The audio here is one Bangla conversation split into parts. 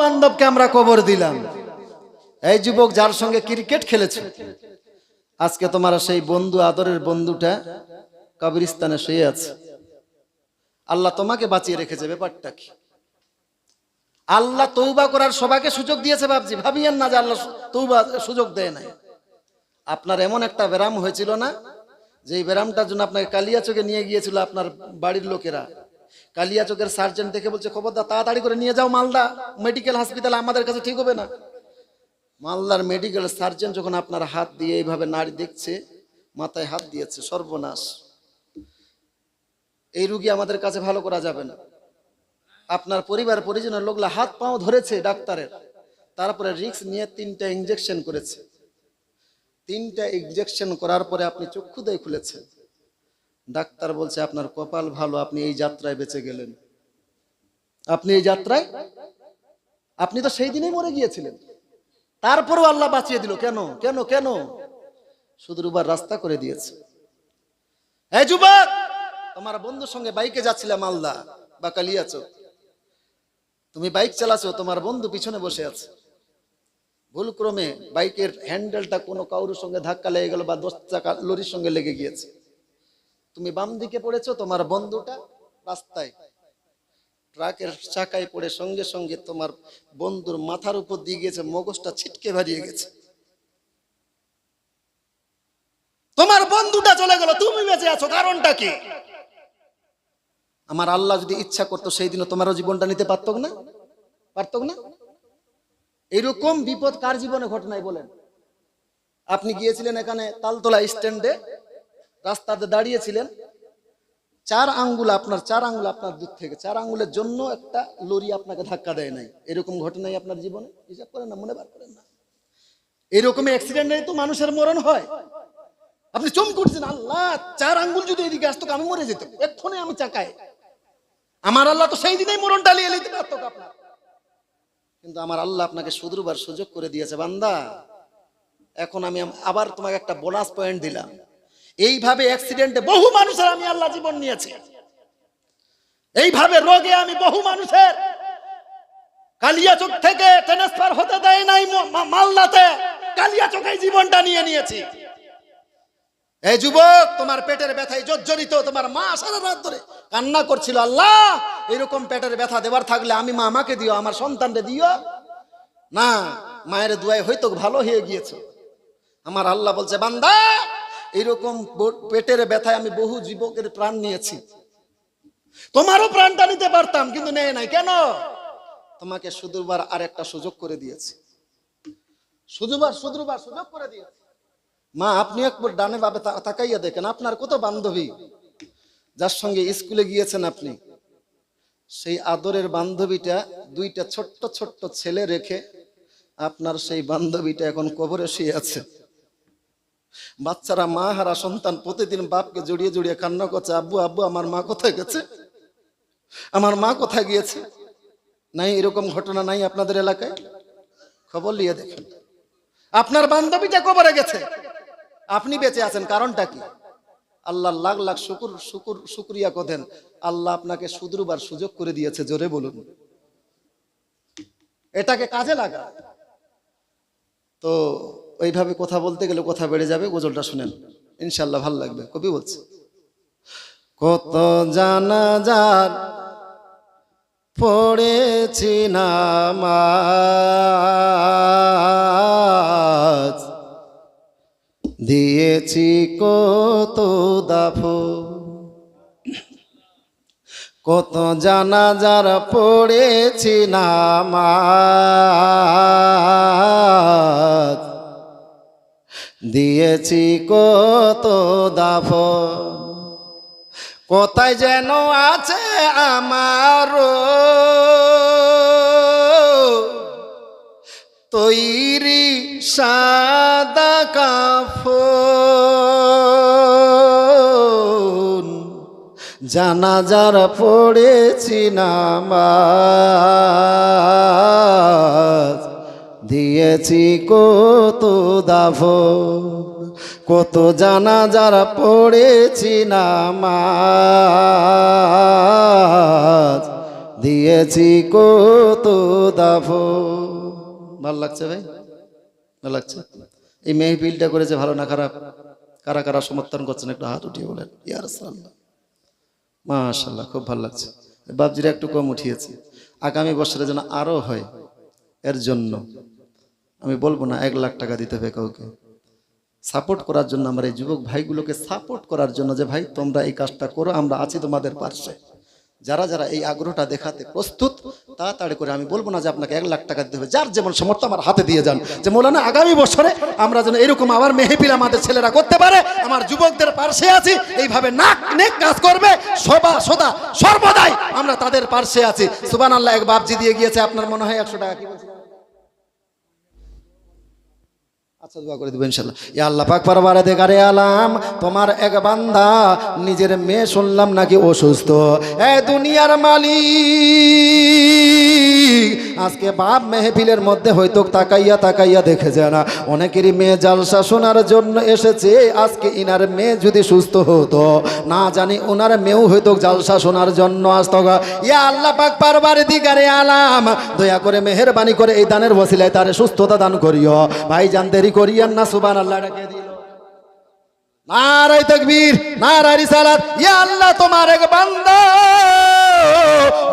বান্ধবকে আমরা কবর দিলাম। এই যুবক যার সঙ্গে ক্রিকেট খেলেছে। আজকে তোমার সেই বন্ধু, আদরের বন্ধুটা কবরস্থানে শুয়ে আছে। আল্লাহ তোমাকে বাঁচিয়ে রেখেছে, ব্যাপারটা কি? আল্লাহ তৌবা করার সবাইকে সুযোগ দিয়েছে ভাবছি ভাবিয়েন না যে আল্লাহ তৌবা সুযোগ দেয় নাই। আপনার এমন একটা ব্যারাম হয়েছিল না? যে এই জন্য আপনাকে কালিয়াচকে নিয়ে গিয়েছিল আপনার বাড়ির লোকেরা। কালিয়াচকের সার্জন দেখে বলছে, খবরদার, তাড়াতাড়ি করে নিয়ে যাও মালদা মেডিকেল হসপিটাল আমাদের কাছে ঠিক হবে না। মালদার মেডিকেল সার্জন যখন আপনার হাত দিয়ে এইভাবে নাড়ি দেখছে, মাথায় হাত দিয়েছে, সর্বনাশ। এই রুগী আমাদের কাছে ভালো করা যাবে না। আপনার পরিবার, পরিজনের লোকলা হাত পাও ধরেছে ডাক্তারের। তারপরে রিক্স নিয়ে তিনটা ইঞ্জেকশন করেছে। তিনটা ইঞ্জেকশন করার পরে আপনি চক্ষুদয় খুলেছেন। ডাক্তার বলছে, আপনার কপাল ভালো, আপনি এই যাত্রায় বেঁচে গেলেন। আপনি এই যাত্রায়? আপনি তো সেই দিনেই মরে গিয়েছিলেন। তারপরেও আল্লাহ বাঁচিয়ে দিল। কেন? কেন? কেন? শুধু দুবার রাস্তা করে দিয়েছে। তোমার বন্ধুর সঙ্গে বাইকে যাচ্ছিলে মালদা বা কালিয়াচক তুমি বাইক চালাচ্ছো, তোমার বন্ধু পিছনে বসে আছে। ভুল ক্রমে বাইকের হ্যান্ডেলটা কোনো কাউর সঙ্গে ধাক্কা লেগে গেল বা দশ চাকা লরির সঙ্গে লেগে গিয়েছে। তুমি বাম দিকে পড়েছ, তোমার বন্ধুটা রাস্তায়। ট্রাকের চাকায় পড়ে সঙ্গে সঙ্গে তোমার বন্ধুর মাথার উপর দিয়ে গিয়েছে, মগজটা ছিটকে ভারিয়ে গেছে। তোমার বন্ধুটা চলে গেল, তুমি বেঁচে আছো, কারণটা কি? আমার আল্লাহ যদি ইচ্ছা করতো, সেই দিনও তোমারও জীবনটা নিতে পারত না? পারত না? এরকম বিপদ কার জীবনে ঘটনায় বলেন? আপনি গিয়েছিলেন এখানে তালতলা স্ট্যান্ডে রাস্তাতে দাঁড়িয়েছিলেন। চার আঙ্গুল আপনার, চার আঙ্গুল আপনার দূর থেকে। চার আঙ্গুলের জন্য একটা লরি আপনাকে ধাক্কা দেয় নাই। এরকম ঘটনাই আপনার জীবনে? হিসাব করেন না, মনে বার করেন না। এরকম অ্যাক্সিডেন্টে তো মানুষের মরণ হয়। আপনি চমকে উঠছেন আল্লাহ, চার আঙ্গুল যদি এদিকে আসতো, আমি মরে যেতাম। এক্ষণে আমি চাকায়। আমার আল্লাহ তো সেই দিনেই মরণ টালিয়ে নিতে পারতো আপনার। কিন্তু আমার আল্লাহ আপনাকে সুদূরবার সুযোগ করে দিয়েছে, বান্দা। এখন আমি আবার তোমাকে একটা বোনাস পয়েন্ট দিলাম। এইভাবে অ্যাক্সিডেন্টে বহু মানুষের আমি আল্লাহ জীবন নিয়েছি। এইভাবে রোগে আমি বহু মানুষের। কালিয়াচক থেকে ট্রান্সফার হতে দেয় নাই মালদাতে। কালিয়াচকেই জীবনটা নিয়ে নিয়েছি। এই যুবক, তোমার পেটের ব্যথায় জর্জরিত, তোমার মা সারা রাত ধরে কান্না করছিল, আল্লাহ, এরকম পেটের ব্যথা দেবার থাকলে আমি মা আমাকে দিও, আমার সন্তানকে দিও। না, মায়ের দুয়ায় হয়তো ভালো হয়ে গিয়েছে। আমার আল্লাহ বলছে, বান্দা এইরকম ব- পেটের ব্যথায় আমি বহু যুবকের প্রাণ নিয়েছি। তোমারও প্রাণটা নিতে পারতাম, কিন্তু নেয় নাই। কেন? তোমাকে শুধুবার আর একটা সুযোগ করে দিয়েছি। শুধুবার শুধুবার সুযোগ করে দিয়েছি। মা, আপনি একবার ডানে ভাবে তাকাইয়া দেখেন, আপনার কত বান্ধবী, যার সঙ্গে স্কুলে গিয়েছেন আপনি। সেই আদরের বান্ধবীটা দুইটা ছোট্ট ছোট্ট ছেলে রেখে আপনার সেই বান্ধবীটা এখন কবরে শুয়ে আছে। বাচ্চারা মা হারা সন্তান প্রতিদিন বাপকে জড়িয়ে জড়িয়ে কান্না করছে, আব্বু আব্বু, আমার মা কোথায় গেছে? আমার মা কোথায় গিয়েছে? নাই, এরকম ঘটনা নাই আপনাদের এলাকায়? খবর নিয়ে দেখেন। আপনার বান্ধবীটা কবরে গেছে। আপনি বেঁচে আছেন, কারণটা কি? আল্লাহ লাখ লাখ শুকুর শুকুর, শুক্রিয়া করেন। আল্লাহ আপনাকে সুদূরবার সুযোগ করে দিয়েছে, জোরে বলুন। এটাকে কাজে লাগা তো ওইভাবে কথা বলতে গেলে কথা বেড়ে যাবে, গজলটা শুনেন। ইনশাল্লাহ ভালো লাগবে। কবি বলছে, কত জানা যার পড়েছি নামাজ, দিয়েছি কত দাফ কত জানা যারা পড়েছি নামাজ দিয়েছি কত দাফ কোথায় যেন আছে আমারও তৈরি সাদা কাফন। জানাজার পড়েছি নামাজ। দিয়েছি কত দাফ কত জানা যারা পড়েছি নামাজ। দিয়েছি কত দাফ ভালো লাগছে ভাই? ভালো লাগছে? এই মেহফিলটা করেছে ভালো না খারাপ? কারা কারা সমর্থন করছেন? একটু হাত উঠিয়ে বলেন। ইয়ার মাশাল্লাহ খুব ভালো লাগছে। বাবজিরা একটু কম উঠিয়েছে। আগামী বছরে যেন আরও হয়, এর জন্য। আমি বলব না, এক লাখ টাকা দিতে হবে কাউকে। সাপোর্ট করার জন্য আমার এই যুবক ভাইগুলোকে সাপোর্ট করার জন্য যে, ভাই, তোমরা এই কাজটা করো, আমরা আছি তোমাদের পার্শ্বে যারা যারা এই আগ্রহটা দেখাতে প্রস্তুত, তাড়াতাড়ি করে আমি বলব না যে, আপনাকে এক লাখ টাকা দিতে হবে। যার যেমন সমর্থ আমার হাতে দিয়ে যান। যে, মৌলানা, আগামী বছরে আমরা যেন এরকম আবার মেহেপিল আমাদের ছেলেরা করতে পারে, আমার যুবকদের পার্শ্বে আছি, এইভাবে নাক নেক কাজ করবে, সবা, সদা, সর্বদাই আমরা তাদের পার্শ্বে আছি। সুবান আল্লাহ এক বাপজি দিয়ে গিয়েছে, আপনার মনে হয় একশো টাকা কি বলছিলেন? আচ্ছা দেখারে আলাম তোমার এক বান্দা নিজের মেয়ে শুনলাম নাকি অসুস্থ। এ দুনিয়ার মালিক। আজকে বাপ মেহফিলের মধ্যে হয়তো তাকাইয়া তাকাইয়া দেখেছে না। অনেকেরই মেয়ে জালসা শোনার জন্য এসেছে, আজকে ইনার মেয়ে যদি সুস্থ হতো, না জানি ওনার মেয়েও হয়তো জালসা শোনার জন্য আসত ইয়া আল্লাহ পাক পারবার দিগারে আলাম, দয়া করে মেহেরবানি করে এই দানের বসিলায় তারে সুস্থতা দান করিও। ভাই জান দেরি করিয়েন না সুবান আল্লাহ ডাকে দিল। নারাই তকবীর নারাই রিসালাত, ইয়া আল্লাহ তোমার এক বান্দা।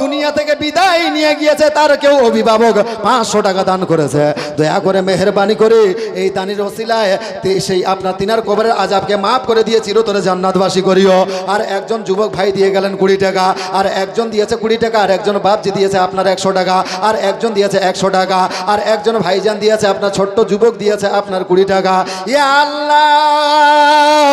দুনিয়া থেকে বিদায় নিয়ে গিয়েছে, তার কেউ অভিভাবক পাঁচশো টাকা দান করেছে। দয়া করে মেহরবানি করে এই দানির ওসিলায় সেই আপনার তিনার কবরের আজাবকে মাফ করে দিয়ে চিরতরে জান্নাতবাসী করিও। আর একজন যুবক ভাই দিয়ে গেলেন কুড়ি টাকা, আর একজন দিয়েছে কুড়ি টাকা, আর একজন বাপজি দিয়েছে আপনার একশো টাকা, আর একজন দিয়েছে একশো টাকা, আর একজন ভাইজান দিয়েছে আপনার ছোট্ট যুবক দিয়েছে আপনার কুড়ি টাকা। ইয়া আল্লাহ!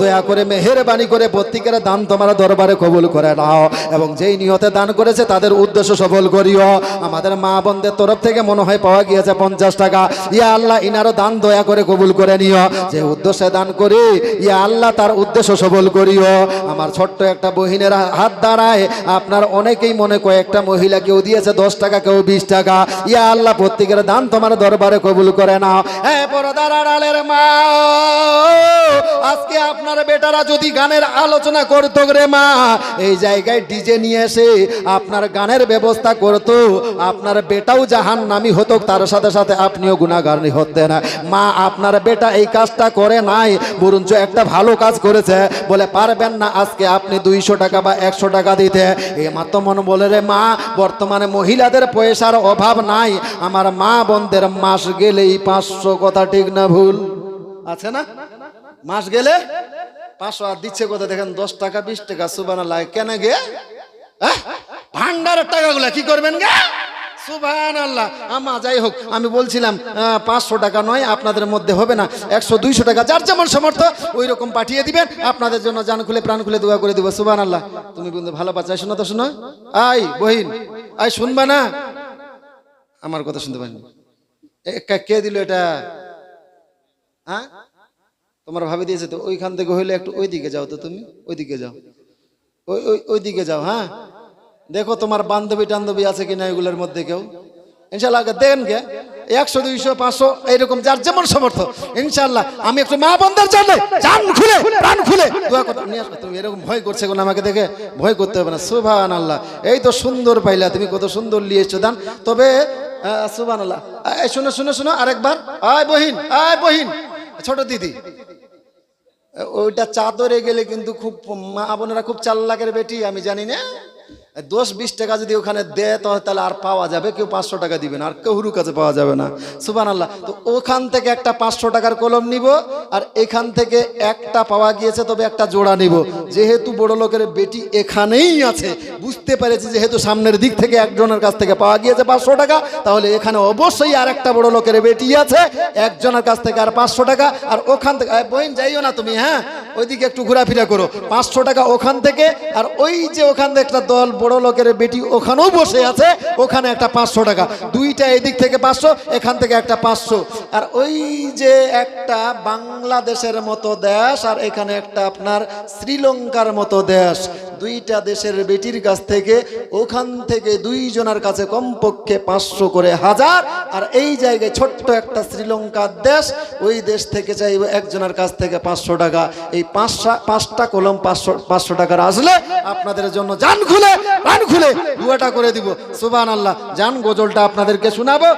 দয়া করে মেহেরবানি করে প্রত্যেকের দান তোমার দরবারে কবুল করে নাও। এবং যেই নিয়তে দান করেছে তাদের উদ্দেশ্য সফল করিও। আমাদের মা বোনদের তরফ থেকে মনে হয় পাওয়া গিয়েছে পঞ্চাশ টাকা। ইয়া আল্লাহ, ইনারও দান দয়া করে কবুল করে নিও। যে উদ্দেশ্যে দান করি, ইয়া আল্লাহ, তার উদ্দেশ্য সফল করিও। আমার ছোট্ট একটা বহিনের হাত দাঁড়ায়। আপনার অনেকেই মনে কয়েকটা মহিলা কেউ দিয়েছে দশ টাকা, কেউ বিশ টাকা। ইয়া আল্লাহ, প্রত্যেকের দান তোমার দরবারে কবুল করে নাও। হ্যাঁ পরদার আড়ালের মা আজকে আপনার বেটারা যদি গানের আলোচনা করতো রে মা, এই জায়গায় ডিজে নিয়ে এসে আপনার গানের ব্যবস্থা করতো, আপনার বেটাও জাহান নামি হতো, তার সাথে সাথে আপনিও গুণাগারণী হতেন। মা, আপনার বেটা এই কাজটা করে নাই, বরঞ্চ একটা ভালো কাজ করেছে। বলে, পারবেন না আজকে আপনি দুইশো টাকা বা একশো টাকা দিতে। এ মাত্র মন বলে, রে মা, বর্তমানে মহিলাদের পয়সার অভাব নাই, আমার মা বোনদের মাস গেলেই পাঁচশো কথা ঠিক না ভুল। আছে না? মাস গেলে পাঁচশো আর দিচ্ছে কথা দেখেন, দশ টাকা, বিশ টাকা সুবানা লাগে কেন গে? আহ? ভান্ডারের টাকাগুলা কি করবেন গে? সুবান আল্লাহ আমা, যাই হোক, আমি বলছিলাম পাঁচশো টাকা নয়, আপনাদের মধ্যে হবে না। একশো, দুইশো টাকা, যার যেমন সমর্থ ওই রকম পাঠিয়ে দিবেন। আপনাদের জন্য জান খুলে, প্রাণ খুলে দোয়া করে দিব সুবান আল্লাহ তুমি বন্ধু, ভালো বাচ্চা শোনো তো, শোনো। আই, বহিন। আই, শুনবা না? আমার কথা শুনতে পারিনি কে দিল এটা? হ্যাঁ? তোমার ভাবে দিয়েছে তো, ওইখান থেকে হইলে একটু ওই দিকে যাও তো তুমি ওই দিকে যাও। ওই ওই ওই যাও হ্যাঁ? দেখো তোমার বান্ধবী টান্ধবী আছে কিনা এগুলোর মধ্যে কেউ? ইনশাল্লাহ দেন গে একশো, দুইশো, পাঁচশো, এইরকম যার যেমন সমর্থ ইনশাল্লাহ আমি একটু মা বন্ধের জন্য জান খুলে, প্রাণ খুলে তুমি এরকম ভয় করছে কোন আমাকে দেখে? ভয় করতে হবে না সুভান আল্লাহ এই তো সুন্দর পাইলা, তুমি কত সুন্দর নিয়ে দান। তবে সুভান আল্লাহ শোনো শোনো শোনো, আরেকবার, আয় বহিন আয় বহিন, ছোট দিদি ওইটা চাদরে গেলে কিন্তু খুব মা বোনেরা খুব চাল্লাকের বেটি আমি জানি না। দশ বিশ টাকা যদি ওখানে দেয়, তাহলে আর পাওয়া যাবে? কেউ পাঁচশো টাকা দিবেন আর কেউরু কাছে পাওয়া যাবে না। সুবান আল্লাহ তো ওখান থেকে একটা পাঁচশো টাকার কলম নিব, আর এখান থেকে একটা পাওয়া গিয়েছে, তবে একটা জোড়া নিব। যেহেতু বড় লোকের বেটি এখানেই আছে, বুঝতে পেরেছি যেহেতু সামনের দিক থেকে একজনের কাছ থেকে পাওয়া গিয়েছে পাঁচশো টাকা, তাহলে এখানে অবশ্যই আর একটা বড় লোকের বেটি আছে, একজনের কাছ থেকে আর পাঁচশো টাকা, আর ওখান থেকে বহিন যাইও না তুমি হ্যাঁ? ওইদিকে একটু ঘোরাফেরা করো। পাঁচশো টাকা ওখান থেকে, আর ওই যে ওখান থেকে একটা দল বড় লোকের বেটি ওখানেও বসে আছে, ওখানে একটা পাঁচশো টাকা। দুইটা এদিক থেকে পাঁচশো, এখান থেকে একটা পাঁচশো। আর ওই যে একটা বাংলাদেশের মতো দেশ, আর এখানে একটা আপনার শ্রীলঙ্কার মতো দেশ। দুইটা দেশের বেটির কাছ থেকে ওখান থেকে দুইজনের কাছে কমপক্ষে পাঁচশো করে হাজার। আর এই জায়গায় ছোট্ট একটা শ্রীলঙ্কার দেশ, ওই দেশ থেকে চাইব একজনের কাছ থেকে পাঁচশো টাকা। এই পাঁচটা পাঁচটা কলম পাঁচশো পাঁচশো টাকার আসলে আপনাদের জন্য জান খুলে প্রাণ খুলে, দুয়াটা করে দিব। সুবান আল্লাহ যান গজলটা আপনাদেরকে শোনাবো।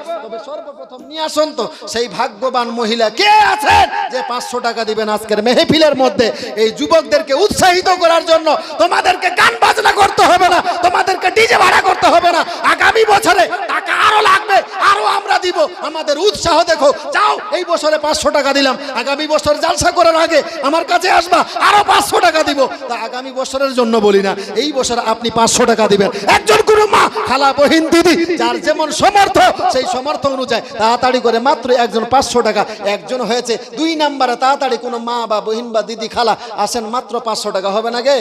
সর্বপ্রথম নিয়ে আসুন তো। সেই ভাগ্যবান মহিলা কে আছেন যে পাঁচশো টাকা দিবেন আজকের মেহফিলের মধ্যে? এই যুবকদেরকে উৎসাহিত করার জন্য তোমাদেরকে গান বাজনা করতে হবে না, তোমাদেরকে ডিজে ভাড়া করতে হবে না। আগামী বছরে টাকা আরও লাগবে আরও আমরা দিব, আমাদের উৎসাহ দেখো। যাও, এই বছরে পাঁচশো টাকা দিলাম। আগামী বছর জালসা করার আগে আমার কাছে আসবা, আরও পাঁচশো টাকা দিব। তা আগামী বছরের জন্য বলি না, এই বছর আপনি পাঁচশো টাকা দিবেন। একজন কোনো মা খালা বহিন দিদি, যার যেমন সমর্থ, সেই সমর্থ অনুযায়ী তাড়াতাড়ি করে মাত্র একজন পাঁচশো টাকা। একজন হয়েছে দুই নাম্বারে তাড়াতাড়ি কোনো মা বা বহিন বা দিদি, খালা আসেন, মাত্র পাঁচশো টাকা হবে না গে?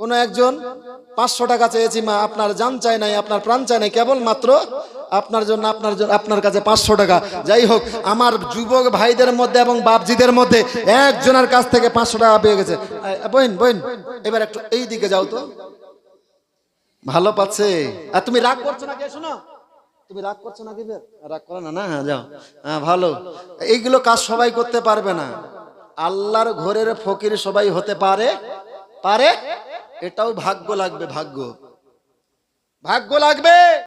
কোনো একজন, পাঁচশো টাকা চেয়েছি, মা, আপনার জান চাই নাই, আপনার প্রাণ চাই নাই কেবল মাত্র আপনার জন্য আপনার জন্য, আপনার কাছে পাঁচশো টাকা। যাই হোক, আমার যুবক ভাইদের মধ্যে এবং বাপজিদের মধ্যে একজনের কাছ থেকে পাঁচশো টাকা পেয়ে গেছে। বইন বইন এবার একটু এই দিকে যাও তো। ভালো পাচ্ছে। আর তুমি রাগ করছ না কে শোনো। তুমি রাগ করছ না কি রাগ করো না না হ্যাঁ যাও। হ্যাঁ ভালো। এইগুলো কাজ সবাই করতে পারবে না। আল্লাহর ঘরের ফকির সবাই হতে পারে? পারে? এটাও ভাগ্য লাগবে ভাগ্য। ভাগ্য লাগবে?